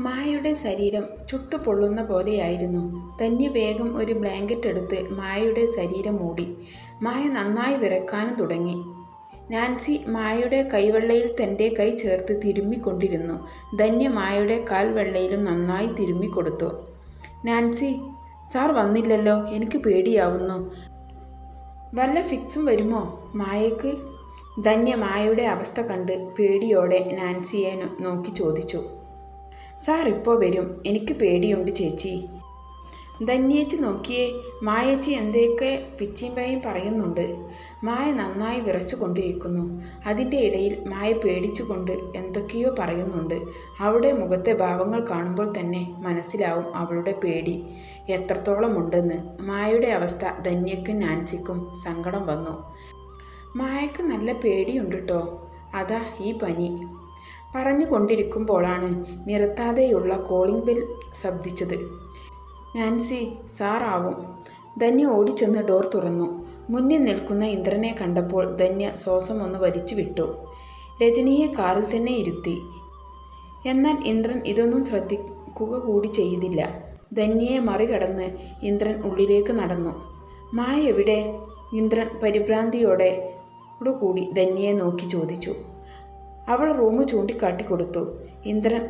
മായയുടെ ശരീരം ചുട്ടുപൊള്ളുന്ന പോലെയായിരുന്നു. തന്നെ വേഗം ഒരു ബ്ലാങ്കറ്റ് എടുത്ത് മായയുടെ ശരീരം മൂടി. മായ നന്നായി വിറക്കാനും തുടങ്ങി. നാൻസി മായയുടെ കൈവെള്ളയിൽ തന്റെ കൈ ചേർത്ത് തിരുമ്മിക്കൊണ്ടിരുന്നു. ധന്യ മായയുടെ കാൽവെള്ളയിലും നന്നായി തിരുമ്മിക്കൊടുത്തു. നാൻസി സാർ വന്നില്ലല്ലോ. എനിക്ക് പേടിയാവുന്നു. വല്ല ഫിക്സും വരുമോ? മായയ്ക്ക്. ധന്യ മായയുടെ അവസ്ഥ കണ്ട് പേടിയോടെ നാൻസിയെ നോക്കി ചോദിച്ചു. സാർ ഇപ്പോൾ വരും. എനിക്ക് പേടിയുണ്ട് ചേച്ചി. ധന്യേച്ചി നോക്കിയേ മായേച്ചി എന്തൊക്കെ പിച്ചിമ്പയും പറയുന്നുണ്ട്. മായ നന്നായി വിറച്ചു കൊണ്ടിരിക്കുന്നു അതിന്റെ ഇടയിൽ മായ പേടിച്ചുകൊണ്ട് എന്തൊക്കെയോ പറയുന്നുണ്ട്. അവളുടെ മുഖത്തെ ഭാവങ്ങൾ കാണുമ്പോൾ തന്നെ മനസ്സിലാവും അവളുടെ പേടി എത്രത്തോളം ഉണ്ടെന്ന് മായയുടെ അവസ്ഥ ധന്യക്കും നാൻസിക്കും സങ്കടം വന്നു. മായക്ക് നല്ല പേടിയുണ്ട് കേട്ടോ അതാ ഈ പനി. പറഞ്ഞുകൊണ്ടിരിക്കുമ്പോഴാണ് നിർത്താതെയുള്ള കോളിംഗ് ബെൽ ശബ്ദിച്ചത്. നാൻസി സാറാവും ധന്യ ഓടിച്ചെന്ന് ഡോർ തുറന്നു. മുന്നിൽ നിൽക്കുന്ന ഇന്ദ്രനെ കണ്ടപ്പോൾ ധന്യ ശ്വാസം ഒന്ന് വലിച്ചു വിട്ടു. രജനിയെ കാറിൽ തന്നെ ഇരുത്തി. എന്നാൽ ഇന്ദ്രൻ ഇതൊന്നും ശ്രദ്ധിക്കുക കൂടി ചെയ്തില്ല. ധന്യയെ മറികടന്ന് ഇന്ദ്രൻ ഉള്ളിലേക്ക് നടന്നു. മായ എവിടെ? ഇന്ദ്രൻ പരിഭ്രാന്തിയോടെ കൂടി ധന്യയെ നോക്കി ചോദിച്ചു. അവൾ റൂം ചൂണ്ടിക്കാട്ടി കൊടുത്തു. ഇന്ദ്രൻ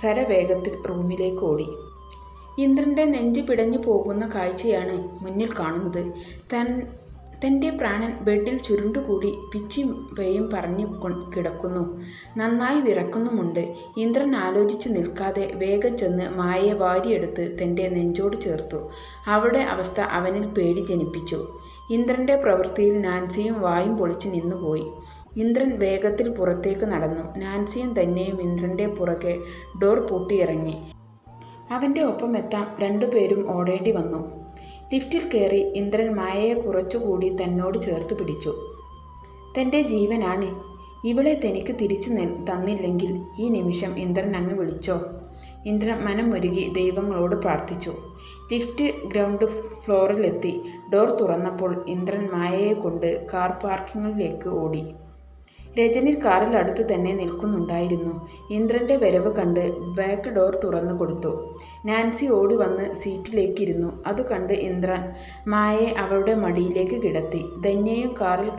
സരവേഗത്തിൽ റൂമിലേക്ക് ഓടി. ഇന്ദ്രന്റെ നെഞ്ച് പിടഞ്ഞു പോകുന്ന കാഴ്ചയാണ് മുന്നിൽ കാണുന്നത്. തൻ തന്റെ പ്രാണൻ ബെഡിൽ ചുരുണ്ടുകൂടി പിച്ചിയും പേയും പറഞ്ഞു കിടക്കുന്നു. നന്നായി വിറക്കുന്നുമുണ്ട്. ഇന്ദ്രൻ ആലോചിച്ച് നിൽക്കാതെ വേഗം ചെന്ന് മായയെ വാരിയെടുത്ത് തന്റെ നെഞ്ചോട് ചേർത്തു. അവളുടെ അവസ്ഥ അവനിൽ പേടി ജനിപ്പിച്ചു. ഇന്ദ്രന്റെ പ്രവൃത്തിയിൽ നാൻസിയും വായും പൊളിച്ച് നിന്നുപോയി. ഇന്ദ്രൻ വേഗത്തിൽ പുറത്തേക്ക് നടന്നു. നാൻസിയും തന്നെയും ഇന്ദ്രന്റെ പുറകെ ഡോർ പൂട്ടിയിറങ്ങി. അവന്റെ ഒപ്പം എത്താൻ രണ്ടുപേരും ഓടേണ്ടി വന്നു. ലിഫ്റ്റിൽ കയറി ഇന്ദ്രൻ മായയെ കുറച്ചുകൂടി തന്നോട് ചേർത്ത് പിടിച്ചു. തന്റെ ജീവനാണ്. ഇവളെ തനിക്ക് തിരിച്ചു തന്നില്ലെങ്കിൽ ഈ നിമിഷം ഇന്ദ്രൻ അങ്ങ് വിളിച്ചോ? ഇന്ദ്രൻ മനമൊരുകി ദൈവങ്ങളോട് പ്രാർത്ഥിച്ചു. Lift ground ഫ്ലോറിലെത്തി. ഡോർ തുറന്നപ്പോൾ ഇന്ദ്രൻ മായയെ കൊണ്ട് കാർ പാർക്കിങ്ങിലേക്ക് ഓടി. രജനി കാറിൽ അടുത്ത് തന്നെ നിൽക്കുന്നുണ്ടായിരുന്നു. ഇന്ദ്രന്റെ വരവ് കണ്ട് ബാക്ക് ഡോർ തുറന്നു കൊടുത്തു. നാൻസി ഓടി വന്ന് സീറ്റിലേക്കിരുന്നു. അത് കണ്ട് ഇന്ദ്രൻ മായയെ അവളുടെ മടിയിലേക്ക് കിടത്തി. ധന്യയും കാറിൽ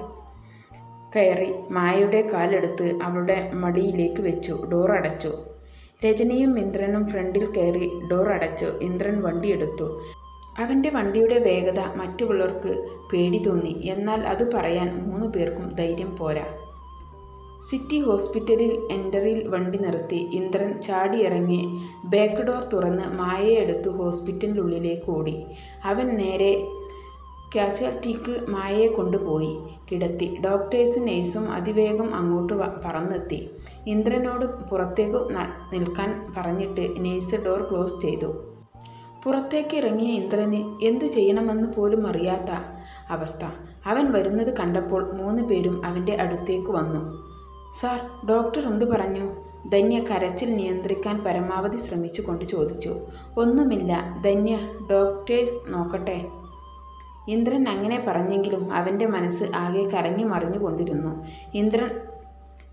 കയറി മായയുടെ കാലെടുത്ത് അവളുടെ മടിയിലേക്ക് വെച്ചു. ഡോർ അടച്ചു. രജനിയും ഇന്ദ്രനും ഫ്രണ്ടിൽ കയറി ഡോർ അടച്ചു ഇന്ദ്രൻ വണ്ടിയെടുത്തു അവന്റെ വണ്ടിയുടെ വേഗത മറ്റുള്ളവർക്ക് പേടി തോന്നി. എന്നാൽ അത് പറയാൻ മൂന്ന് പേർക്കും ധൈര്യം പോരാ. സിറ്റി ഹോസ്പിറ്റലിൽ എന്ററിൽ വണ്ടി നിർത്തി. ഇന്ദ്രൻ ചാടിയിറങ്ങി ബാക്ക് ഡോർ തുറന്ന് മായയെ എടുത്ത് ഹോസ്പിറ്റലിനുള്ളിലേക്ക് ഓടി. അവൻ നേരെ കാഷ്വാലിറ്റിക്ക് മായയെ കൊണ്ടുപോയി. കിടത്തി. ഡോക്ടേഴ്സും നേഴ്സും അതിവേഗം അങ്ങോട്ട് പറന്നെത്തി. ഇന്ദ്രനോട് പുറത്തേക്ക് നിൽക്കാൻ പറഞ്ഞിട്ട് നേഴ്സ് ഡോർ ക്ലോസ് ചെയ്തു. പുറത്തേക്ക് ഇറങ്ങിയ ഇന്ദ്രന് എന്തു ചെയ്യണമെന്ന് പോലും അറിയാത്ത അവസ്ഥ. അവൻ വരുന്നത് കണ്ടപ്പോൾ മൂന്ന് പേരും അവന്റെ അടുത്തേക്ക് വന്നു. സാർ ഡോക്ടർ എന്തു പറഞ്ഞു? ധന്യ കരച്ചിൽ നിയന്ത്രിക്കാൻ പരമാവധി ശ്രമിച്ചുകൊണ്ട് ചോദിച്ചു. ഒന്നുമില്ല ധന്യ ഡോക്ടേഴ്സ് നോക്കട്ടെ. ഇന്ദ്രൻ അങ്ങനെ പറഞ്ഞെങ്കിലും അവന്റെ മനസ്സ് ആകെ കരങ്ങി മറിഞ്ഞുകൊണ്ടിരുന്നു ഇന്ദ്രൻ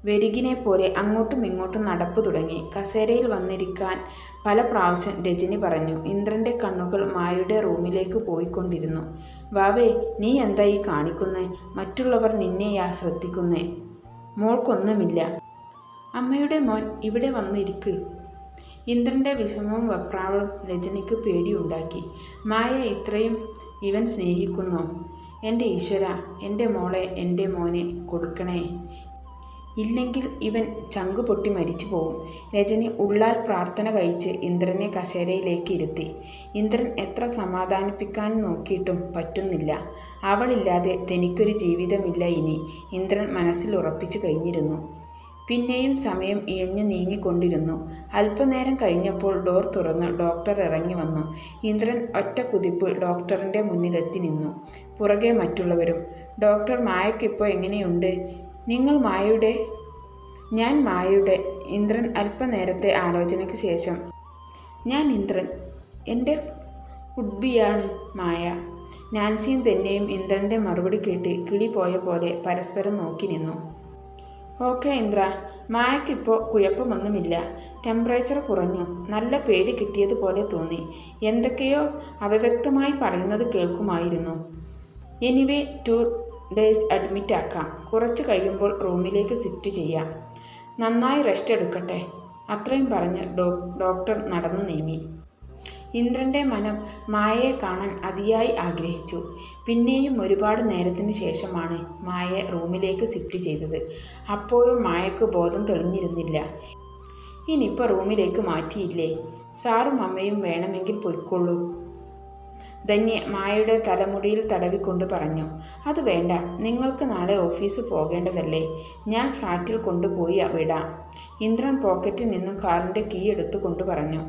വെരികിനെ പോലെ അങ്ങോട്ടും ഇങ്ങോട്ടും നടപ്പ് തുടങ്ങി. കസേരയിൽ വന്നിരിക്കാൻ പല പ്രാവശ്യം രജനി പറഞ്ഞു ഇന്ദ്രന്റെ കണ്ണുകൾ മായയുടെ റൂമിലേക്ക് പോയിക്കൊണ്ടിരുന്നു. വാവേ നീ എന്താ ഈ കാണിക്കുന്നേ? മറ്റുള്ളവർ നിന്നെയാ ശ്രദ്ധിക്കുന്നേ? മോൾക്കൊന്നുമില്ല. അമ്മയുടെ മോൻ ഇവിടെ വന്നിരിക്ക്. ഇന്ദ്രന്റെ വിഷമവും വപ്രാവളും രജനിക്ക് പേടിയുണ്ടാക്കി. മായ ഇത്രയും ഇവൻ സ്നേഹിക്കുന്നു? എന്റെ ഈശ്വര എന്റെ മോളെ എന്റെ മോനെ കൊടുക്കണേ. ഇല്ലെങ്കിൽ ഇവൻ ചങ്കു പൊട്ടി മരിച്ചു പോകും രജനി ഉള്ളാൽ പ്രാർത്ഥന കഴിച്ച് ഇന്ദ്രനെ കശേരയിലേക്ക് ഇരുത്തി. ഇന്ദ്രൻ എത്ര സമാധാനിപ്പിക്കാൻ നോക്കിയിട്ടും പറ്റുന്നില്ല. അവളില്ലാതെ തനിക്കൊരു ജീവിതമില്ല ഇനി. ഇന്ദ്രൻ മനസ്സിൽ ഉറപ്പിച്ചു കഴിഞ്ഞിരുന്നു. പിന്നെയും സമയം ഇയഞ്ഞു നീങ്ങിക്കൊണ്ടിരുന്നു. അല്പനേരം കഴിഞ്ഞപ്പോൾ ഡോർ തുറന്ന് ഡോക്ടർ ഇറങ്ങി വന്നു. ഇന്ദ്രൻ ഒറ്റ കുതിപ്പ് ഡോക്ടറിന്റെ മുന്നിലെത്തി നിന്നു. പുറകെ മറ്റുള്ളവരും ഡോക്ടർ മായക്കിപ്പോൾ എങ്ങനെയുണ്ട്? നിങ്ങൾ മായയുടെ ഞാൻ മായയുടെ ഇന്ദ്രൻ അല്പനേരത്തെ ആലോചനയ്ക്ക് ശേഷം ഞാൻ ഇന്ദ്രൻ എന്റെ ഉഡ്ബിയാണ് മായ. നാൻസിയും തന്നെയും ഇന്ദ്രന്റെ മറുപടി കേട്ട് കിളി പോയ പോലെ പരസ്പരം നോക്കി നിന്നു. ഓക്കെ ഇന്ദ്ര മായക്കിപ്പോൾ കുഴപ്പമൊന്നുമില്ല. ടെമ്പറേച്ചർ കുറഞ്ഞു. നല്ല പേടി കിട്ടിയതുപോലെ തോന്നി. എന്തൊക്കെയോ അവ്യക്തമായി പറയുന്നത് കേൾക്കുമായിരുന്നു. എനിവേ ടു ഡേയ്സ് അഡ്മിറ്റ് ആക്കാം. കുറച്ച് കഴിയുമ്പോൾ റൂമിലേക്ക് സിഫ്റ്റ് ചെയ്യാം. നന്നായി റെസ്റ്റ് എടുക്കട്ടെ. അത്രയും പറഞ്ഞ് ഡോക്ടർ നടന്നു നീങ്ങി. ഇന്ദ്രന്റെ മനം മായയെ കാണാൻ അതിയായി ആഗ്രഹിച്ചു. പിന്നെയും ഒരുപാട് നേരത്തിന് ശേഷമാണ് മായയെ റൂമിലേക്ക് സിഫ്റ്റ് ചെയ്തത്. അപ്പോഴും മായക്ക് ബോധം തെളിഞ്ഞിരുന്നില്ല. ഇനിയിപ്പോൾ റൂമിലേക്ക് മാറ്റിയില്ലേ? സാറും അമ്മയും വേണമെങ്കിൽ പൊയ്ക്കൊള്ളൂ. ധന്യ മായയുടെ തലമുടിയിൽ തടവിക്കൊണ്ട് പറഞ്ഞു അത് വേണ്ട നിങ്ങൾക്ക് നാളെ ഓഫീസ് പോകേണ്ടതല്ലേ? ഞാൻ ഫ്ലാറ്റിൽ കൊണ്ടുപോയി വിടാം. ഇന്ദ്രൻ പോക്കറ്റിൽ നിന്നും കാറിന്റെ കീ എടുത്തുകൊണ്ട് പറഞ്ഞു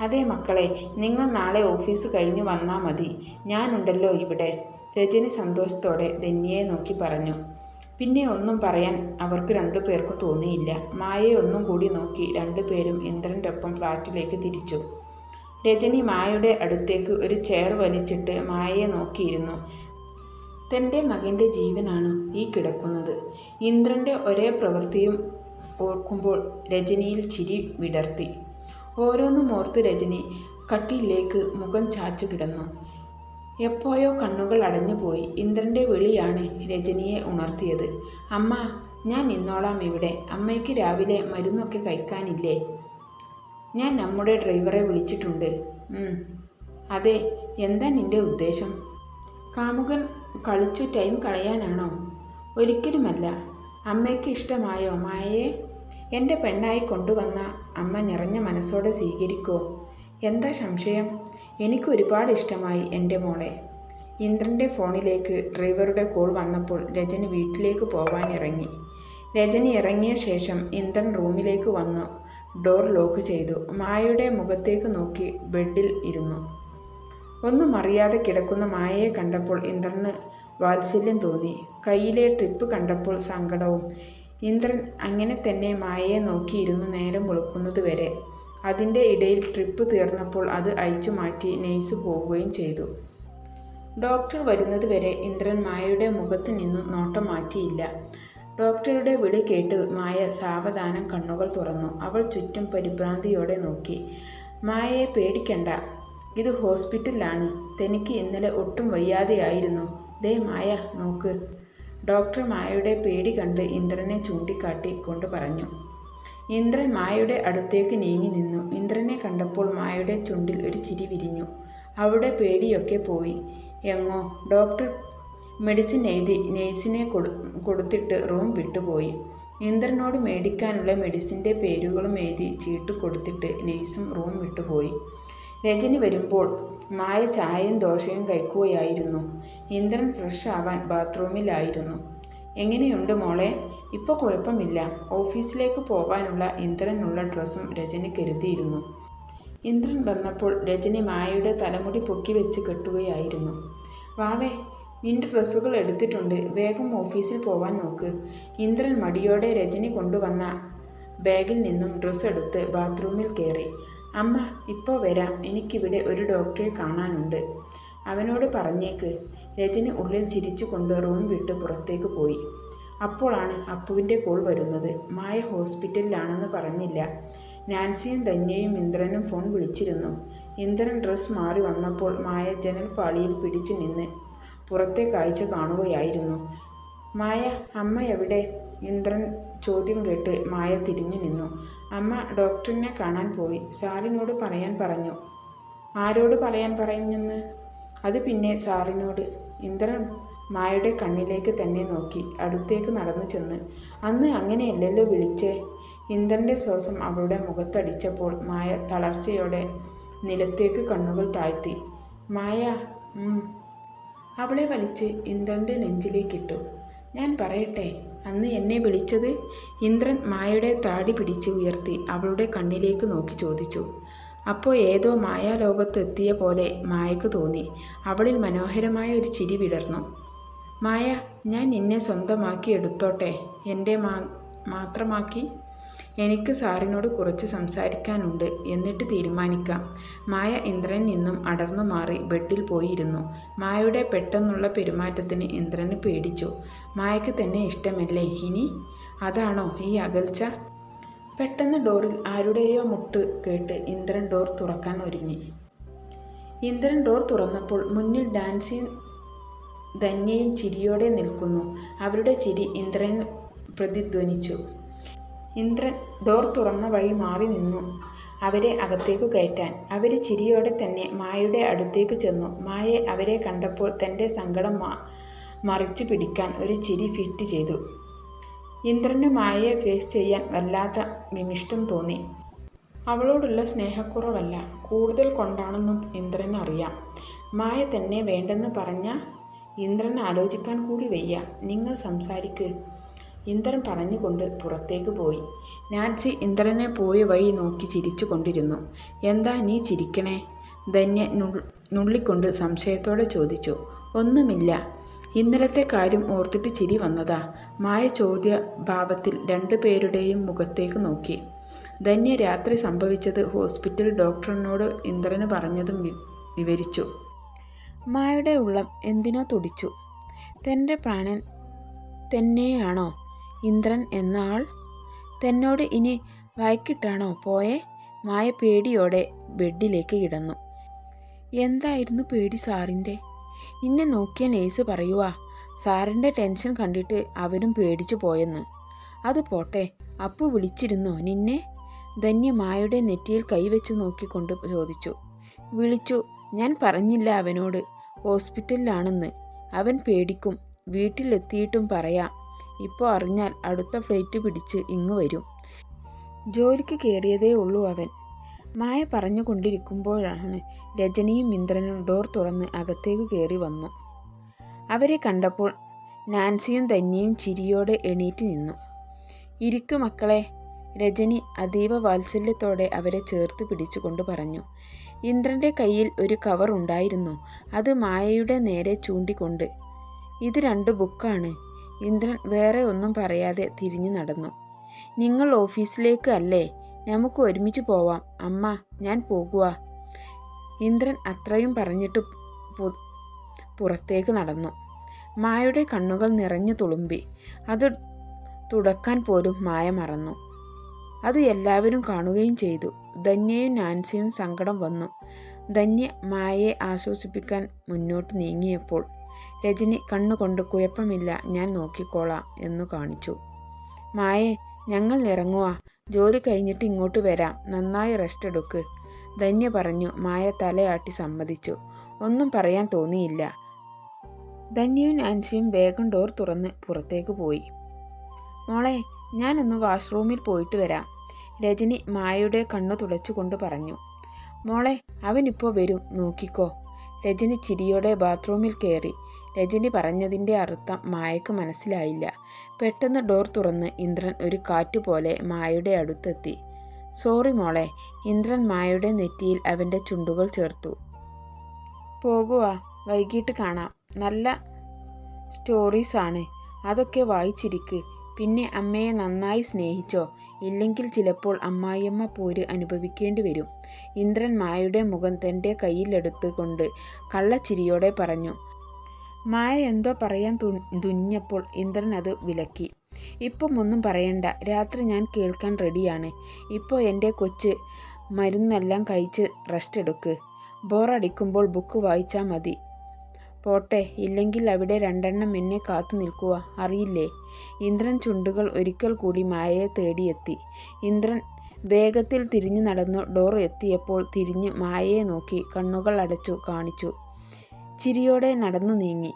അതെ മക്കളെ നിങ്ങൾ നാളെ ഓഫീസ് കഴിഞ്ഞു വന്നാൽ മതി. ഞാനുണ്ടല്ലോ ഇവിടെ. രജനി സന്തോഷത്തോടെ ധന്യയെ നോക്കി പറഞ്ഞു പിന്നെ ഒന്നും പറയാൻ അവർക്ക് രണ്ടു പേർക്കും തോന്നിയില്ല. മായയെ ഒന്നും കൂടി നോക്കി രണ്ടുപേരും ഇന്ദ്രന്റെ ഒപ്പം ഫ്ലാറ്റിലേക്ക് തിരിച്ചു. രജനി മായയുടെ അടുത്തേക്ക് ഒരു ചെയർ വലിച്ചിട്ട് മായയെ നോക്കിയിരുന്നു. തന്റെ മകന്റെ ജീവനാണ് ഈ കിടക്കുന്നത്. ഇന്ദ്രന്റെ ഒരേ പ്രവൃത്തിയും ഓർക്കുമ്പോൾ രജനിയിൽ ചിരി വിടർത്തി. ഓരോന്നും ഓർത്ത് രജനി കട്ടിലേക്ക് മുഖം ചാച്ചു കിടന്നു. എപ്പോയോ കണ്ണുകൾ അടഞ്ഞുപോയി. ഇന്ദ്രന്റെ വിളിയാണ് രജനിയെ ഉണർത്തിയത്. അമ്മ ഞാൻ നിന്നോളാം ഇവിടെ. അമ്മയ്ക്ക് രാവിലെ മരുന്നൊക്കെ കഴിക്കാനില്ലേ? ഞാൻ നമ്മുടെ ഡ്രൈവറെ വിളിച്ചിട്ടുണ്ട്. അതെ എന്താ നിന്റെ ഉദ്ദേശം? കാമുകൻ കളിച്ചു ടൈം കളയാനാണോ? ഒരിക്കലുമല്ല. അമ്മയ്ക്ക് ഇഷ്ടമായോ മായയെ എന്റെ പെണ്ണായി കൊണ്ടുവന്ന അമ്മ നിറഞ്ഞ മനസ്സോടെ സ്വീകരിക്കോ? എന്താ സംശയം? എനിക്ക് ഒരുപാട് ഇഷ്ടമായി എന്റെ മോളെ. ഇന്ദ്രന്റെ ഫോണിലേക്ക് ഡ്രൈവറുടെ കോൾ വന്നപ്പോൾ രജനി വീട്ടിലേക്ക് പോകാൻ ഇറങ്ങി രജനി ഇറങ്ങിയ ശേഷം ഇന്ദ്രൻ റൂമിലേക്ക് വന്നു. ഡോർ ലോക്ക് ചെയ്തു. മായയുടെ മുഖത്തേക്ക് നോക്കി ബെഡിൽ ഇരുന്നു. ഒന്നും അറിയാതെ കിടക്കുന്ന മായയെ കണ്ടപ്പോൾ ഇന്ദ്രന് വാത്സല്യം തോന്നി. കയ്യിലെ ട്രിപ്പ് കണ്ടപ്പോൾ സങ്കടവും. ഇന്ദ്രൻ അങ്ങനെ തന്നെ മായയെ നോക്കിയിരുന്നു നേരം വെളുക്കുന്നത് വരെ. അതിന്റെ ഇടയിൽ ട്രിപ്പ് തീർന്നപ്പോൾ അത് അയച്ചു മാറ്റി നെയ്സ് പോവുകയും ചെയ്തു. ഡോക്ടർ വരുന്നത് വരെ ഇന്ദ്രൻ മായയുടെ മുഖത്ത് നിന്നും നോട്ടം മാറ്റിയില്ല. ഡോക്ടറുടെ വിളി കേട്ട് മായ സാവധാനം കണ്ണുകൾ തുറന്നു. അവൾ ചുറ്റും പരിഭ്രാന്തിയോടെ നോക്കി. മായയെ പേടിക്കണ്ട. ഇത് ഹോസ്പിറ്റലാണ് തനിക്ക് ഇന്നലെ ഒട്ടും വയ്യാതെയായിരുന്നു. ദേ മായ നോക്ക്. ഡോക്ടർ മായയുടെ പേടി കണ്ട് ഇന്ദ്രനെ ചൂണ്ടിക്കാട്ടി കൊണ്ട് പറഞ്ഞു. ഇന്ദ്രൻ മായയുടെ അടുത്തേക്ക് നീങ്ങി നിന്നു. ഇന്ദ്രനെ കണ്ടപ്പോൾ മായയുടെ ചുണ്ടിൽ ഒരു ചിരി വിരിഞ്ഞു. അവളുടെ പേടിയൊക്കെ പോയി. എങ്ങോ ഡോക്ടർ മെഡിസിൻ എഴുതി നേഴ്സിനെ കൊടു കൊടുത്തിട്ട് റൂം വിട്ടുപോയി. ഇന്ദ്രനോട് മേടിക്കാനുള്ള മെഡിസിന്റെ പേരുകളും എഴുതി ചീട്ട് കൊടുത്തിട്ട് നേഴ്സും റൂം വിട്ടുപോയി. രജനി വരുമ്പോൾ മായ ചായയും ദോശയും കഴിക്കുകയായിരുന്നു. ഇന്ദ്രൻ ഫ്രഷ് ആവാൻ ബാത്റൂമിലായിരുന്നു. എങ്ങനെയുണ്ട് മോളെ? ഇപ്പോൾ കുഴപ്പമില്ല. ഓഫീസിലേക്ക് പോകാനുള്ള ഇന്ദ്രനുള്ള ഡ്രസ്സും രജനി കരുതിയിരുന്നു. ഇന്ദ്രൻ വന്നപ്പോൾ രജനി മായയുടെ തലമുടി പൊക്കി വെച്ച് കെട്ടുകയായിരുന്നു. വാവേ നിന്റെ ഡ്രസ്സുകൾ എടുത്തിട്ടുണ്ട്. വേഗം ഓഫീസിൽ പോവാൻ നോക്ക്. ഇന്ദ്രൻ മടിയോടെ രജനി കൊണ്ടുവന്ന ബാഗിൽ നിന്നും ഡ്രസ്സ് എടുത്ത് ബാത്റൂമിൽ കയറി. അമ്മ ഇപ്പോൾ വരാം. എനിക്കിവിടെ ഒരു ഡോക്ടറെ കാണാനുണ്ട്. അവനോട് പറഞ്ഞേക്ക്. രജനി ഉള്ളിൽ ചിരിച്ചുകൊണ്ട് റൂം വിട്ട് പുറത്തേക്ക് പോയി. അപ്പോഴാണ് അപ്പുവിന്റെ കോൾ വരുന്നത്. മായ ഹോസ്പിറ്റലിലാണെന്ന് പറഞ്ഞില്ല. നാൻസിയും ധന്യയും ഇന്ദ്രനും ഫോൺ വിളിച്ചിരുന്നു. ഇന്ദ്രൻ ഡ്രസ്സ് മാറി വന്നപ്പോൾ മായ ജനൽ പാളിയിൽ പിടിച്ചു നിന്ന് പുറത്തെ കാഴ്ച കാണുകയായിരുന്നു. മായ അമ്മ എവിടെ? ഇന്ദ്രൻ ചോദ്യം കേട്ട് മായ തിരിഞ്ഞു നിന്നു. അമ്മ ഡോക്ടറിനെ കാണാൻ പോയി. സാറിനോട് പറയാൻ പറഞ്ഞു. ആരോട് പറയാൻ പറഞ്ഞെന്ന് അത് പിന്നെ സാറിനോട്. ഇന്ദ്രൻ മായയുടെ കണ്ണിലേക്ക് തന്നെ നോക്കി. അടുത്തേക്ക് നടന്നു ചെന്ന് അന്ന് അങ്ങനെയല്ലല്ലോ വിളിച്ചേ? ഇന്ദ്രന്റെ ശ്വാസം അവളുടെ മുഖത്തടിച്ചപ്പോൾ മായ തളർച്ചയോടെ നിലത്തേക്ക് കണ്ണുകൾ താഴ്ത്തി. മായ. അവളെ വലിച്ച് ഇന്ദ്രന്റെ നെഞ്ചിലേക്കിട്ടു. ഞാൻ പറയട്ടെ അന്ന് എന്നെ വിളിച്ചത്? ഇന്ദ്രൻ മായയുടെ താടി പിടിച്ച് ഉയർത്തി അവളുടെ കണ്ണിലേക്ക് നോക്കി ചോദിച്ചു. അപ്പോൾ ഏതോ മായാലോകത്ത് എത്തിയ പോലെ മായക്ക് തോന്നി. അവളിൽ മനോഹരമായ ഒരു ചിരി വിടർന്നു. മായ ഞാൻ നിന്നെ സ്വന്തമാക്കി എടുത്തോട്ടെ? എന്റെ മാത്രമാക്കി? എനിക്ക് സാറിനോട് കുറച്ച് സംസാരിക്കാനുണ്ട്. എന്നിട്ട് തീരുമാനിക്കാം. മായ ഇന്ദ്രൻ നിന്നും അടർന്നു മാറി ബെഡിൽ പോയിരുന്നു. മായയുടെ പെട്ടെന്നുള്ള പെരുമാറ്റത്തിന് ഇന്ദ്രന് പേടിച്ചു. മായയ്ക്ക് തന്നെ ഇഷ്ടമല്ലേ? ഇനി? അതാണോ ഈ അകൽച്ച? പെട്ടെന്ന് ഡോറിൽ ആരുടെയോ മുട്ട് കേട്ട് ഇന്ദ്രൻ ഡോർ തുറക്കാൻ ഒരുങ്ങി. ഇന്ദ്രൻ ഡോർ തുറന്നപ്പോൾ മുന്നിൽ ഡാൻസിയും ധന്യയും ചിരിയോടെ നിൽക്കുന്നു. അവരുടെ ചിരി ഇന്ദ്രൻ പ്രതിധ്വനിച്ചു. ഇന്ദ്രൻ ഡോർ തുറന്ന വഴി മാറി നിന്നു. അവരെ അകത്തേക്ക് കയറ്റാൻ. അവർ ചിരിയോടെ തന്നെ മായയുടെ അടുത്തേക്ക് ചെന്നു. മായെ അവരെ കണ്ടപ്പോൾ തന്റെ സങ്കടം മറിച്ച് പിടിക്കാൻ ഒരു ചിരി ഫിറ്റ് ചെയ്തു. ഇന്ദ്രന് മായയെ ഫേസ് ചെയ്യാൻ വല്ലാത്ത വിമിഷ്ടം തോന്നി. അവളോടുള്ള സ്നേഹക്കുറവല്ല. കൂടുതൽ കൊണ്ടാണെന്നും ഇന്ദ്രന് അറിയാം. മായ തന്നെ വേണ്ടെന്ന് പറഞ്ഞ ഇന്ദ്രൻ ആലോചിക്കാൻ കൂടി വയ്യ. നിങ്ങൾ സംസാരിക്ക്. ഇന്ദ്രൻ പറഞ്ഞുകൊണ്ട് പുറത്തേക്ക് പോയി. നാൻസി ഇന്ദ്രനെ പോയ വഴി നോക്കി ചിരിച്ചു കൊണ്ടിരുന്നു. എന്താ നീ ചിരിക്കണേ? ധന്യ നുള്ളിക്കൊണ്ട് സംശയത്തോടെ ചോദിച്ചു. ഒന്നുമില്ല. ഇന്നലത്തെ കാര്യം ഓർത്തിട്ട് ചിരി വന്നതാ. മായ ചോദ്യ ഭാവത്തിൽ രണ്ടുപേരുടെയും മുഖത്തേക്ക് നോക്കി. ധന്യ രാത്രി സംഭവിച്ചത് ഹോസ്പിറ്റൽ ഡോക്ടറിനോട് ഇന്ദ്രന് പറഞ്ഞതും വിവരിച്ചു. മായയുടെ ഉള്ളം എന്തിനോ തുടിച്ചു? തന്റെ പ്രാണൻ തന്നെയാണോ? ഇന്ദ്രൻ എന്ന ആൾ തന്നോട് ഇനി വയക്കിട്ടാണോ പോയെ? മായ പേടിയോടെ ബെഡിലേക്ക് കിടന്നു. എന്തായിരുന്നു പേടി സാറിന്റെ? ഇന്നെ നോക്കിയ നേഴ്സ് പറയുവാ സാറിന്റെ ടെൻഷൻ കണ്ടിട്ട് അവനും പേടിച്ചു പോയെന്ന്. അത് പോട്ടെ അപ്പു വിളിച്ചിരുന്നോ നിന്നെ? ധന്യ മായയുടെ നെറ്റിയിൽ കൈവച്ച് നോക്കിക്കൊണ്ട് ചോദിച്ചു. വിളിച്ചു ഞാൻ പറഞ്ഞില്ല അവനോട്. ഹോസ്പിറ്റലിലാണെന്ന്. അവൻ പേടിക്കും. വീട്ടിലെത്തിയിട്ടും പറയാം. ഇപ്പോൾ അറിഞ്ഞാൽ അടുത്ത ഫ്ലൈറ്റ് പിടിച്ച് ഇങ്ങ് വരും. ജോലിക്ക് കയറിയതേ ഉള്ളൂ അവൻ. മായ പറഞ്ഞുകൊണ്ടിരിക്കുമ്പോഴാണ് രജനിയും ഇന്ദ്രനും ഡോർ തുറന്ന് അകത്തേക്ക് കയറി വന്നു. അവരെ കണ്ടപ്പോൾ നാൻസിയും തന്നെയും ചിരിയോടെ എണീറ്റ് നിന്നു. ഇരിക്കു മക്കളെ രജനി അതീവ വാത്സല്യത്തോടെ അവരെ ചേർത്ത് പിടിച്ചുകൊണ്ട് പറഞ്ഞു. ഇന്ദ്രന്റെ കയ്യിൽ ഒരു കവർ ഉണ്ടായിരുന്നു. അത് മായയുടെ നേരെ ചൂണ്ടിക്കൊണ്ട്. ഇത് രണ്ട് ബുക്കാണ്. ഇന്ദ്രൻ വേറെ ഒന്നും പറയാതെ തിരിഞ്ഞു നടന്നു. നിങ്ങൾ ഓഫീസിലേക്ക് അല്ലേ? നമുക്ക് ഒരുമിച്ച് പോവാം. അമ്മ ഞാൻ പോകുക ഇന്ദ്രൻ അത്രയും പറഞ്ഞിട്ട് പുറത്തേക്ക് നടന്നു. മായയുടെ കണ്ണുകൾ നിറഞ്ഞു തുളുമ്പി. അത് തുടക്കാൻ പോലും മായ മറന്നു. അത് എല്ലാവരും കാണുകയും ചെയ്തു. ധന്യയും നാൻസിയും സങ്കടം വന്നു. ധന്യ മായയെ ആശ്വസിപ്പിക്കാൻ മുന്നോട്ട് നീങ്ങിയപ്പോൾ രജനി കണ്ണുകൊണ്ട് കുഴപ്പമില്ല ഞാൻ നോക്കിക്കോളാം എന്നു കാണിച്ചു. മായേ ഞങ്ങൾ ഇറങ്ങുക ജോലി കഴിഞ്ഞിട്ട് ഇങ്ങോട്ട് വരാം. നന്നായി റെസ്റ്റ് എടുക്ക് ധന്യ പറഞ്ഞു. മായ തലയാട്ടി സമ്മതിച്ചു. ഒന്നും പറയാൻ തോന്നിയില്ല. ധന്യയും നാൻസിയും വേഗം ഡോർ തുറന്ന് പുറത്തേക്ക് പോയി. മോളെ ഞാനൊന്ന് വാഷ്റൂമിൽ പോയിട്ട് വരാം രജനി മായയുടെ കണ്ണു തുടച്ചുകൊണ്ട് പറഞ്ഞു. മോളെ അവനിപ്പോൾ വരും. നോക്കിക്കോ. രജനി ചിരിയോടെ ബാത്റൂമിൽ കയറി. രജനി പറഞ്ഞതിന്റെ അർത്ഥം മായക്ക് മനസ്സിലായില്ല. പെട്ടെന്ന് ഡോർ തുറന്ന് ഇന്ദ്രൻ ഒരു കാറ്റുപോലെ മായയുടെ അടുത്തെത്തി. സോറി മോളെ ഇന്ദ്രൻ മായയുടെ നെറ്റിയിൽ അവന്റെ ചുണ്ടുകൾ ചേർത്തു. പോകുക വൈകിട്ട് കാണാം. നല്ല സ്റ്റോറീസാണ്. അതൊക്കെ വായിച്ചിരിക്ക്. പിന്നെ അമ്മയെ നന്നായി സ്നേഹിച്ചോ? ഇല്ലെങ്കിൽ ചിലപ്പോൾ അമ്മായിയമ്മ പോര് അനുഭവിക്കേണ്ടി വരും. ഇന്ദ്രൻ മായയുടെ മുഖം തന്റെ കയ്യിലെടുത്തുകൊണ്ട് കള്ളച്ചിരിയോടെ പറഞ്ഞു. മായ എന്തോ പറയാൻ തു തുനിഞ്ഞപ്പോൾ ഇന്ദ്രൻ അത് വിലക്കി. ഇപ്പം ഒന്നും പറയണ്ട. രാത്രി ഞാൻ കേൾക്കാൻ റെഡിയാണ്. ഇപ്പോൾ എന്റെ കൊച്ച് മരുന്നെല്ലാം കഴിച്ച് റെസ്റ്റ് എടുക്ക്. ബോറടിക്കുമ്പോൾ ബുക്ക് വായിച്ചാൽ മതി. പോട്ടെ ഇല്ലെങ്കിൽ അവിടെ രണ്ടെണ്ണം എന്നെ കാത്തു നിൽക്കുക അറിയില്ലേ? ഇന്ദ്രൻ ചുണ്ടുകൾ ഒരിക്കൽ കൂടി മായയെ തേടിയെത്തി. ഇന്ദ്രൻ വേഗത്തിൽ തിരിഞ്ഞു നടന്നു ഡോർ എത്തിയപ്പോൾ തിരിഞ്ഞ് മായയെ നോക്കി കണ്ണുകൾ അടച്ചു കാണിച്ചു. ചിരിയോടെ നടന്നു നീങ്ങി.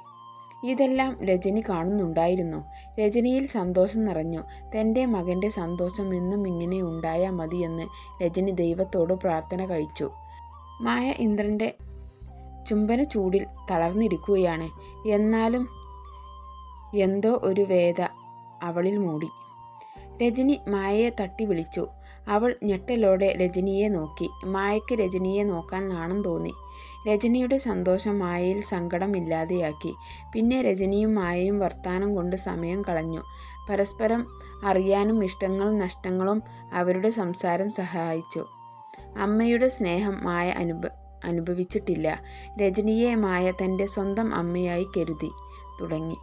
ഇതെല്ലാം രജനി കാണുന്നുണ്ടായിരുന്നു. രജനിയിൽ സന്തോഷം നിറഞ്ഞു. തന്റെ മകന്റെ സന്തോഷം എന്നും ഇങ്ങനെ ഉണ്ടായാൽ മതിയെന്ന് രജനി ദൈവത്തോട് പ്രാർത്ഥന കഴിച്ചു. മായ ഇന്ദ്രന്റെ ചുംബന ചൂടിൽ തളർന്നിരിക്കുകയാണ്. എന്നാലും എന്തോ ഒരു വേദ അവളിൽ മൂടി. രജനി മായയെ തട്ടി വിളിച്ചു. അവൾ ഞെട്ടലോടെ രജനിയെ നോക്കി. മായയ്ക്ക് രജനിയെ നോക്കാൻ നാണം തോന്നി. രജനിയുടെ സന്തോഷം മായയിൽ സങ്കടമില്ലാതെയാക്കി പിന്നെ രജനിയും മായയും വർത്താനം കൊണ്ട് സമയം കളഞ്ഞു. പരസ്പരം അറിയാനും ഇഷ്ടങ്ങളും നഷ്ടങ്ങളും അവരുടെ സംസാരം സഹായിച്ചു. അമ്മയുടെ സ്നേഹം മായ അനുഭ അനുഭവിച്ചിട്ടില്ല. രജനീയമായ മായ തന്റെ സ്വന്തം അമ്മയായി കരുതി തുടങ്ങി.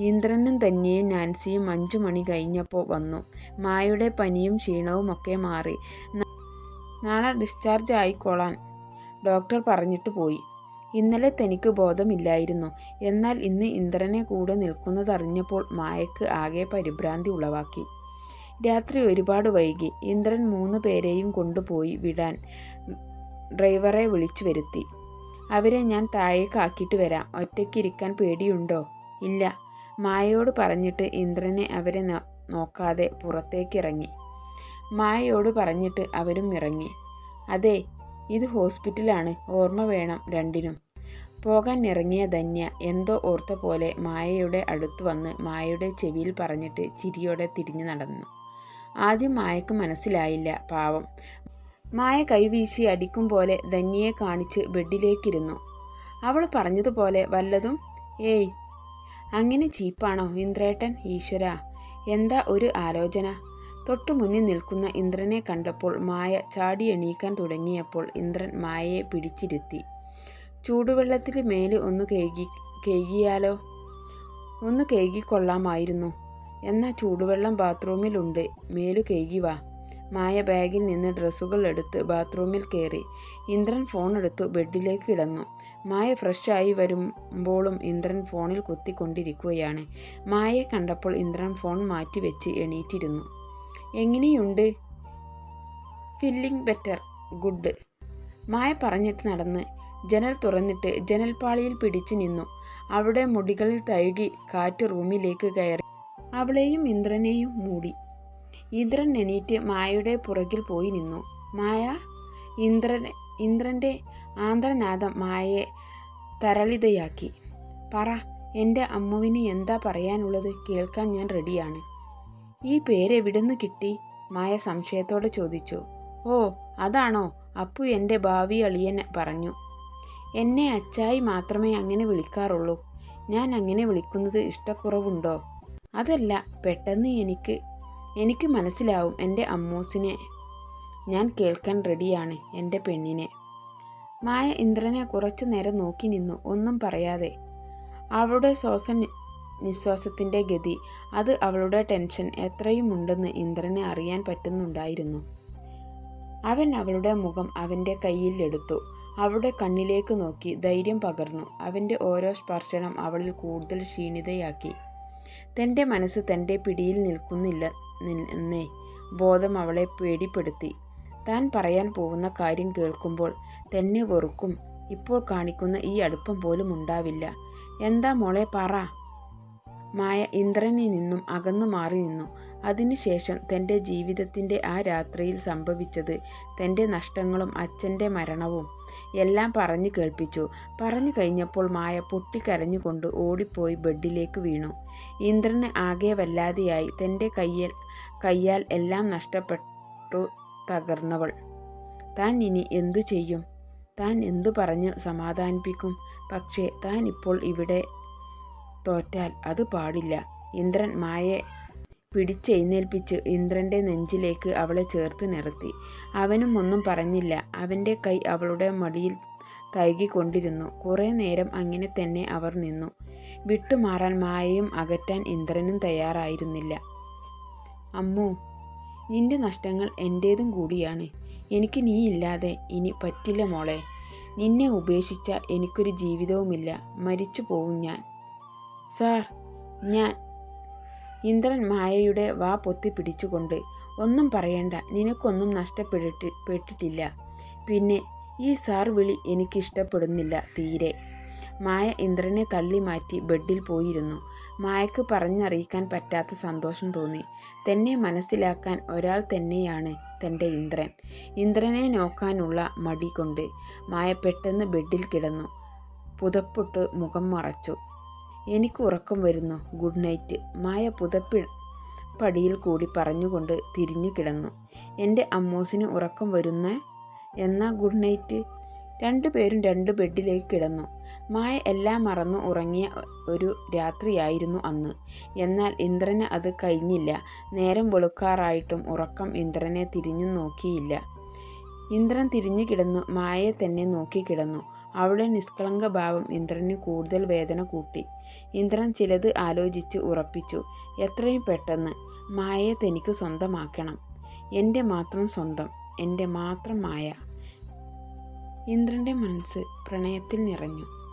ഇന്ദ്രനും തന്നെയും നാൻസിയും അഞ്ചു മണി കഴിഞ്ഞപ്പോൾ വന്നു. മായയുടെ പനിയും ക്ഷീണവും ഒക്കെ മാറി. നാളെ ഡിസ്ചാർജ് ആയിക്കോളാൻ ഡോക്ടർ പറഞ്ഞിട്ട് പോയി. ഇന്നലെ തനിക്ക് ബോധമില്ലായിരുന്നു. എന്നാൽ ഇന്ന് ഇന്ദ്രനെ കൂടെ നിൽക്കുന്നതറിഞ്ഞപ്പോൾ മായക്ക് ആകെ പരിഭ്രാന്തി ഉളവാക്കി. രാത്രി ഒരുപാട് വൈകി. ഇന്ദ്രൻ മൂന്ന് പേരെയും കൊണ്ടുപോയി വിടാൻ ഡ്രൈവറെ വിളിച്ചു വരുത്തി. അവരെ ഞാൻ താഴേക്ക് ആക്കിയിട്ട് വരാം. ഒറ്റയ്ക്കിരിക്കാൻ പേടിയുണ്ടോ? ഇല്ല. മായയോട് പറഞ്ഞിട്ട് ഇന്ദ്രനെ അവരെ നോക്കാതെ പുറത്തേക്കിറങ്ങി. മായയോട് പറഞ്ഞിട്ട് അവരും ഇറങ്ങി. അതെ ഇത് ഹോസ്പിറ്റലാണ്. ഓർമ്മ വേണം രണ്ടിനും. പോകാൻ ഇറങ്ങിയ ധന്യ എന്തോ ഓർത്ത പോലെ മായയുടെ അടുത്ത് വന്ന് മായയുടെ ചെവിയിൽ പറഞ്ഞിട്ട് ചിരിയോടെ തിരിഞ്ഞു നടന്നു. ആദ്യം മായക്ക് മനസ്സിലായില്ല പാവം. മായ കൈവീശി അടിക്കും പോലെ ധന്യയെ കാണിച്ച് ബെഡിലേക്കിരുന്നു. അവൾ പറഞ്ഞതുപോലെ വല്ലതും? ഏയ്. അങ്ങനെ ചീപ്പാണോ ഇന്ദ്രേട്ടൻ? ഈശ്വര എന്താ ഒരു ആലോചന? തൊട്ടു മുന്നിൽ നിൽക്കുന്ന ഇന്ദ്രനെ കണ്ടപ്പോൾ മായ ചാടി എണീക്കാൻ തുടങ്ങിയപ്പോൾ ഇന്ദ്രൻ മായയെ പിടിച്ചിരുത്തി. ചൂടുവെള്ളത്തിൽ മേലെ ഒന്ന് കേകി കേകിയാലോ? ഒന്ന് കേകിക്കൊള്ളാമായിരുന്നു. എന്നാ ചൂടുവെള്ളം ബാത്റൂമിലുണ്ട്. മേൽ കേകി വാ. മായ ബാഗിൽ നിന്ന് ഡ്രസ്സുകൾ എടുത്ത് ബാത്റൂമിൽ കയറി. ഇന്ദ്രൻ ഫോൺ എടുത്തു ബെഡിലേക്ക് കിടന്നു. മായ ഫ്രഷായി വരുമ്പോളും ഇന്ദ്രൻ ഫോണിൽ കുത്തിക്കൊണ്ടിരിക്കുകയാണ്. മായയെ കണ്ടപ്പോൾ ഇന്ദ്രൻ ഫോൺ മാറ്റിവെച്ച് എണീറ്റിരുന്നു. എങ്ങനെയുണ്ട്? Filling better. ഗുഡ്. മായ പറഞ്ഞിട്ട് നടന്ന് ജനൽ തുറന്നിട്ട് ജനൽപ്പാളിയിൽ പിടിച്ചു നിന്നു. അവിടെ മുടികളിൽ തഴുകി കാറ്റ് റൂമിലേക്ക് കയറി. അവളെയും ഇന്ദ്രനെയും മൂടി. ഇന്ദ്രൻ എണീറ്റ് മായയുടെ പുറകിൽ പോയി നിന്നു. മായ ഇന്ദ്രൻ ഇന്ദ്രന്റെ ആന്ധ്രനാഥം മായയെ തരളിതയാക്കി. പറ എന്റെ അമ്മുവിന് എന്താ പറയാനുള്ളത് കേൾക്കാൻ ഞാൻ റെഡിയാണ്. ഈ പേര് പേരെവിടുന്ന് കിട്ടി? മായ സംശയത്തോടെ ചോദിച്ചു. ഓ അതാണോ? അപ്പു എന്റെ ഭാവി അളിയൻ പറഞ്ഞു. എന്നെ അച്ചായി മാത്രമേ അങ്ങനെ വിളിക്കാറുള്ളൂ. ഞാൻ അങ്ങനെ വിളിക്കുന്നത് ഇഷ്ടക്കുറവുണ്ടോ? അതല്ല പെട്ടെന്ന് എനിക്ക് എനിക്ക് മനസ്സിലാവും എന്റെ അമ്മൂസിനെ. ഞാൻ കേൾക്കാൻ റെഡിയാണ് എന്റെ പെണ്ണിനെ. മായ ഇന്ദ്രനെ കുറച്ചു നേരം നോക്കി നിന്നു ഒന്നും പറയാതെ. അവളുടെ ശ്വാസ നിശ്വാസത്തിന്റെ ഗതി അത് അവളുടെ ടെൻഷൻ എത്രയും ഉണ്ടെന്ന് ഇന്ദ്രനെ അറിയാൻ പറ്റുന്നുണ്ടായിരുന്നു. അവൻ അവളുടെ മുഖം അവന്റെ കയ്യിൽ എടുത്തു അവളുടെ കണ്ണിലേക്ക് നോക്കി ധൈര്യം പകർന്നു. അവന്റെ ഓരോ സ്പർശനം അവളിൽ കൂടുതൽ ക്ഷീണിതയാക്കി. തന്റെ മനസ്സ് തന്റെ പിടിയിൽ നിൽക്കുന്നില്ല എന്നേ ബോധം അവളെ പേടിപ്പെടുത്തി. താൻ പറയാൻ പോകുന്ന കാര്യം കേൾക്കുമ്പോൾ തന്നെ വെറുക്കും. ഇപ്പോൾ കാണിക്കുന്ന ഈ അടുപ്പം പോലും ഉണ്ടാവില്ല. എന്താ മോളെ പറ. മായ ഇന്ദ്രനിൽ നിന്നും അകന്നു മാറി നിന്നു. അതിനുശേഷം തന്റെ ജീവിതത്തിന്റെ ആ രാത്രിയിൽ സംഭവിച്ചത് തന്റെ നഷ്ടങ്ങളും അച്ഛന്റെ മരണവും എല്ലാം പറഞ്ഞു കേൾപ്പിച്ചു. പറഞ്ഞു കഴിഞ്ഞപ്പോൾ മായ പൊട്ടിക്കരഞ്ഞുകൊണ്ട് ഓടിപ്പോയി ബെഡിലേക്ക് വീണു. ഇന്ദ്രന് ആകെ വല്ലാതെയായി. തന്റെ കയ്യൽ കയ്യാൽ എല്ലാം നഷ്ടപ്പെട്ടു തകർന്നവൾ. താൻ ഇനി എന്തു ചെയ്യും? താൻ എന്തു പറഞ്ഞ് സമാധാനിപ്പിക്കും? പക്ഷേ താൻ ഇപ്പോൾ ഇവിടെ തോറ്റാൽ അത് പാടില്ല. ഇന്ദ്രൻ മായെ പിടിച്ചെഴുന്നേൽപ്പിച്ച് ഇന്ദ്രന്റെ നെഞ്ചിലേക്ക് അവളെ ചേർത്ത് നിർത്തി. അവനും ഒന്നും പറഞ്ഞില്ല. അവന്റെ കൈ അവളുടെ മടിയിൽ തൈകിക്കൊണ്ടിരുന്നു കുറേ നേരം അങ്ങനെ തന്നെ അവർ നിന്നു. വിട്ടുമാറാൻ മായയും അകറ്റാൻ ഇന്ദ്രനും തയ്യാറായിരുന്നില്ല. അമ്മു നിന്റെ നഷ്ടങ്ങൾ എന്റേതും കൂടിയാണ്. എനിക്ക് നീ ഇല്ലാതെ ഇനി പറ്റില്ല മോളെ. നിന്നെ ഉപേക്ഷിച്ച എനിക്കൊരു ജീവിതവുമില്ല. മരിച്ചു പോവും ഞാൻ. സാർ ഞാൻ ഇന്ദ്രൻ മായയുടെ വാ പൊത്തി പിടിച്ചുകൊണ്ട് ഒന്നും പറയണ്ട നിനക്കൊന്നും നഷ്ടപ്പെട്ടി പെട്ടിട്ടില്ല. പിന്നെ ഈ സാർ വിളി എനിക്കിഷ്ടപ്പെടുന്നില്ല തീരെ. മായ ഇന്ദ്രനെ തള്ളി മാറ്റി ബെഡിൽ പോയിരുന്നു. മായക്ക് പറഞ്ഞറിയിക്കാൻ പറ്റാത്ത സന്തോഷം തോന്നി. തന്നെ മനസ്സിലാക്കാൻ ഒരാൾ തന്നെയാണ് തന്റെ ഇന്ദ്രൻ. ഇന്ദ്രനെ നോക്കാനുള്ള മടി കൊണ്ട് മായ പെട്ടെന്ന് ബെഡിൽ കിടന്നു. പുതപ്പൊട്ട് മുഖം മറച്ചു. എനിക്ക് ഉറക്കം വരുന്നു. Good night. മായ പുതപ്പി പടിയിൽ കൂടി പറഞ്ഞുകൊണ്ട് തിരിഞ്ഞു കിടന്നു. എന്റെ അമ്മൂസിന് ഉറക്കം വരുന്ന? എന്നാ ഗുഡ് നൈറ്റ്. രണ്ടുപേരും രണ്ട് ബെഡിലേക്ക് കിടന്നു. മായ എല്ലാം മറന്നു ഉറങ്ങിയ ഒരു രാത്രിയായിരുന്നു അന്ന്. എന്നാൽ ഇന്ദ്രന് അത് കഴിഞ്ഞില്ല. നേരം വെളുക്കാറായിട്ടും ഉറക്കം ഇന്ദ്രനെ തിരിഞ്ഞു നോക്കിയില്ല. ഇന്ദ്രൻ തിരിഞ്ഞു കിടന്നു. മായയെ തന്നെ നോക്കിക്കിടന്നു. അവളുടെ നിഷ്കളങ്ക ഭാവം ഇന്ദ്രന് കൂടുതൽ വേദന കൂട്ടി. ഇന്ദ്രൻ ചിലത് ആലോചിച്ച് ഉറപ്പിച്ചു. എത്രയും പെട്ടെന്ന് മായയെ തനിക്ക് സ്വന്തമാക്കണം. എന്റെ മാത്രം സ്വന്തം. എന്റെ മാത്രം മായ. ഇന്ദ്രന്റെ മനസ്സ് പ്രണയത്തിൽ നിറഞ്ഞു.